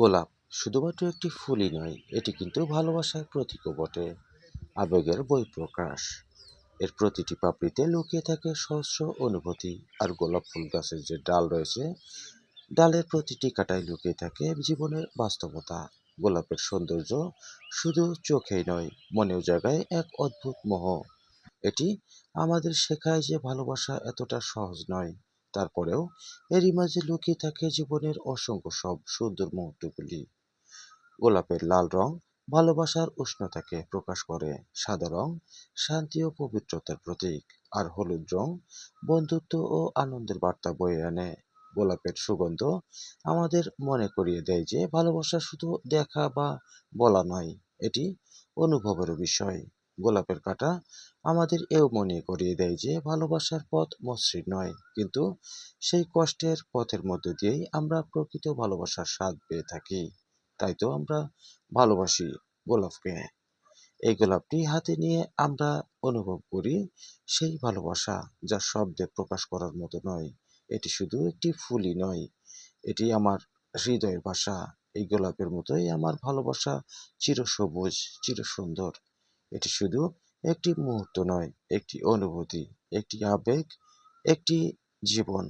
গোলাপ শুধুমাত্র একটি ফুলই নয়, এটি কিন্তু ভালোবাসার প্রতীকও বটে। আবেগের বহিঃপ্রকাশ। এর প্রতিটি পাপড়িতে লুকিয়ে থাকে সহস্র অনুভূতি, আর গোলাপ ফুল গাছের যে ডাল রয়েছে, ডালের প্রতিটি কাটায় লুকিয়ে থাকে জীবনের বাস্তবতা। গোলাপের সৌন্দর্য শুধু চোখেই নয়, মনেও জায়গায় এক অদ্ভুত মোহ। এটি আমাদের শেখায় যে ভালোবাসা এতটা সহজ নয়। তারপরেও এরই মাঝে লুকিয়ে থাকে জীবনের অসংখ্য সব সুন্দর মুহূর্তগুলি। গোলাপের লাল রং ভালোবাসার উষ্ণতাকে প্রকাশ করে, সাদা রং শান্তি ও পবিত্রতার প্রতীক, আর হলুদ রং বন্ধুত্ব ও আনন্দের বার্তা বয়ে আনে। গোলাপের সুগন্ধ আমাদের মনে করিয়ে দেয় যে ভালোবাসা শুধু দেখা বা বলা নয়, এটি অনুভবেরও বিষয়। গোলাপের কাঁটা আমাদের এও মনে করিয়ে দেয় যে ভালোবাসার পথ মসৃণ নয়। কিন্তু সেই কষ্টের পথের মধ্যে দিয়েই আমরা প্রকৃত ভালোবাসার স্বাদ পেয়ে থাকি। তাই তো আমরা ভালোবাসি গোলাপকে। এই গোলাপটি হাতে নিয়ে আমরা অনুভব করি সেই ভালোবাসা যা শব্দে প্রকাশ করার মতো নয়। এটি শুধু একটি ফুলই নয়, এটি আমার হৃদয়ের ভাষা। এই গোলাপের মতোই আমার ভালোবাসা চিরসবুজ, চিরসুন্দর। এটি শুধু একটি মুহূর্ত নয় একটি অনুভূতি একটি আবেগ একটি জীবন।